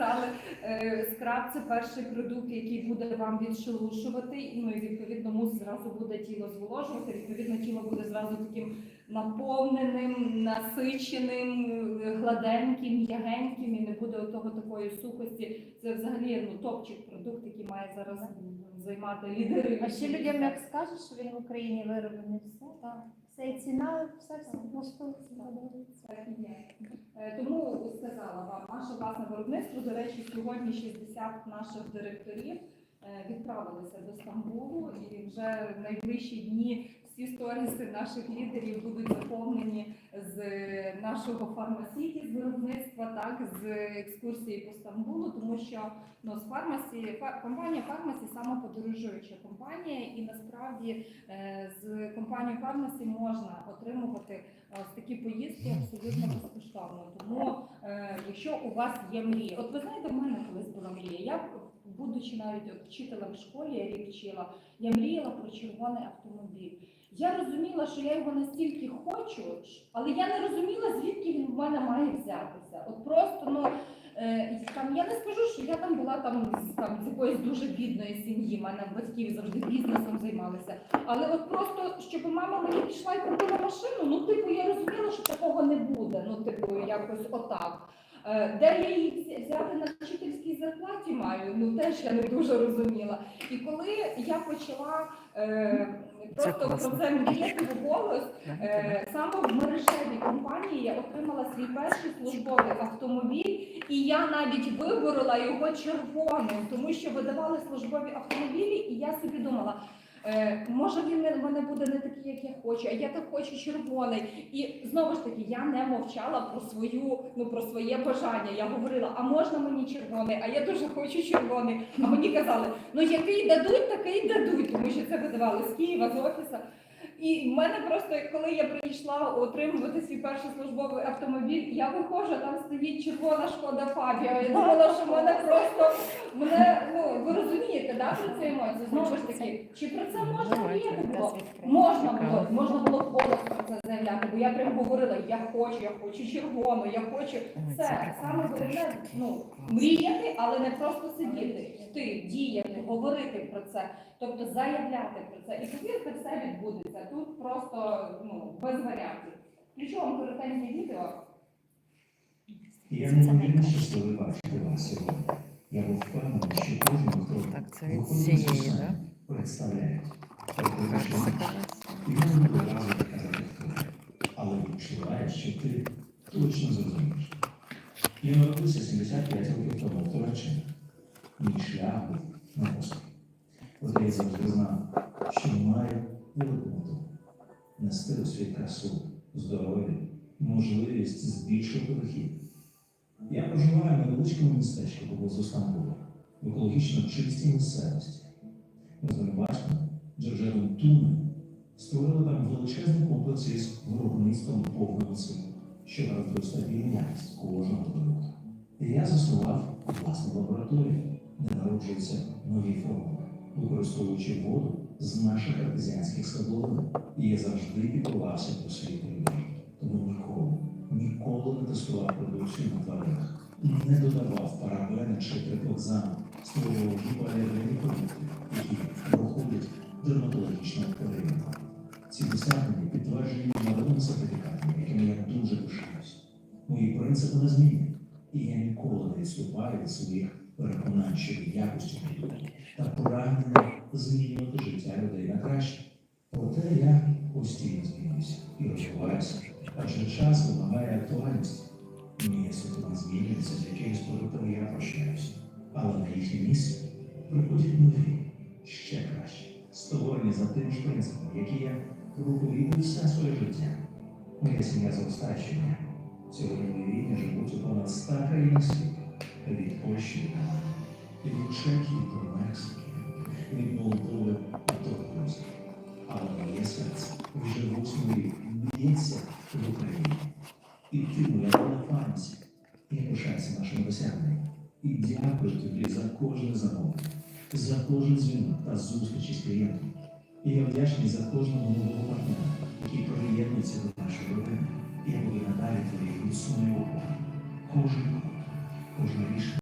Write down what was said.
сказали, е, скраб це перший продукт, який буде вам відшелушувати. Ну і відповідно мус зразу буде тіло зволожувати. Відповідно, тіло буде зразу таким наповненим, насиченим, гладеньким, м'ягеньким і не буде того такої сухості. Це взагалі ну, топчик продукт, який має зараз займати лідери. А ще людям як скажеш, що він в Україні вироблений, все, так. І ціна, все, все є. Е, Тому сказала наше власне виробництво, до речі, сьогодні 60 наших директорів е, відправилися до Стамбулу і вже в найближчі дні всі сторіси наших лідерів будуть заповнені з нашого фармасіті, з виробництва, так, з екскурсії по Стамбулу, тому що ну, з фармасі, фа- компанія Фармасі саме подорожуюча компанія, і насправді е, з компанією Фармасі можна отримувати е, ось такі поїздки абсолютно безкоштовно. Тому, е, якщо у вас є мрія, от ви знаєте, в мене колись була мрія. Я, будучи навіть вчителем в школі, я вчила, я мріяла про червоний автомобіль. Я розуміла, що я його настільки хочу, але я не розуміла, звідки він в мене має взятися. От просто ну. Там я не скажу, що я там була там з там з якоїсь дуже бідної сім'ї. Мене батьки завжди бізнесом займалися. Але от просто щоб мама мені пішла і купила машину, ну типу я розуміла, що такого не буде. Ну, типу, якось отак. Е, Де я її взяти на вчительській зарплаті маю, ну теж я не дуже розуміла. І коли я почала е, просто про це мріяти в голос, Е, Саме в мережевій компанії я отримала свій перший службовий автомобіль, і я навіть виборола його червоним, тому що видавали службові автомобілі, і я собі думала. е, Може він в мене буде не такий, як я хочу, а я так хочу червоний. І знову ж таки, я не мовчала про свою, ну про своє бажання. Я говорила, а можна мені червоний? А я дуже хочу червоний. А мені казали, ну який дадуть, такий дадуть, тому що це видавали з Києва, з офісу. І в мене просто, коли я прийшла отримувати свій перший службовий автомобіль, я виходжу, там стоїть червона шкода Фабія. Я думала, що мене просто мене, ну ви розумієте, да, про ці емоції? Знову ж таки, чи про це можна мріяти було? Можна було, можна було голос про це заявляти, бо я прям говорила, я хочу, я хочу червону, я хочу все. Саме головне, ну, мріяти, але не просто сидіти, йти, діяти, говорити про це, тобто заявляти про це. І повірте, все відбудеться. Тут просто ну, без варіантів. Включу вам коротеньке відео. Я не неймовірно щасливий бачити вас сьогодні. Я був впевнений, що кожен, хто Так, це від виходить цієї, з да? представляє. Тобто, Так, і я не буду разу казати хто. Але відчуваєш, що ти точно зрозумієш. Я народився 75 років тому в Туреччині. Мій шлях був на непростий. Проте я завжди знав, що маю мету нести у світ красу, здоров'я, можливість збільшити дохід. Я проживаю в невеличкому містечку поблизу Стамбула, в екологічно чистій місцевості. Ми з моїм батьком Джорджером Туном створили там величезний комплекс із виробництвом повного циклу, що гарантує стабільну якість кожного продукту. І я заснував власну лабораторію, де народжуються нові формули, використовуючи воду з наших артезіанських складовин. І я завжди піклувався про свій людей. Тому ніколи, ніколи не тестував продукцію на тваринах, не додавав парабени чи триплокзану, створював гіпоалергенні продукти, які проходять дерматологічного перевірку. Ці досягнення підтверджені міжнародними сертифікатами, якими я дуже пишаюся. Мої принципи не змінюють, і я ніколи не відступаю від своїх переконань щодо якості продуктів та прагнення змінювати життя людей на краще. Проте я постійно змінююся і розвиваюся, адже час вимагає актуальності. Мій не змінюється, з якимось продуктами я прощаюся, але на їхнє місце приходять нові, ще кращі, створені за тим ж принципом, які я проповідую все своє життя. Моя сім'я зростає. Сьогодні мої рідні живуть у понад ста країнах світу, від Польщі від Чехії до Мексики, від Молдови до Грузії. Але моє серце вже восьмий рік б'ється в Україні. І ти, моя фармасі. Я пишаюся нашими досягненнями. І дякую тобі за кожне замовлення, за кожен дзвінок та зустрічі з клієнтом. І я вдячний за кожного нового партнера, який приєднується до нашої родини. І я буду надалі твоєю міцною опорою. Кожен кожне рішення.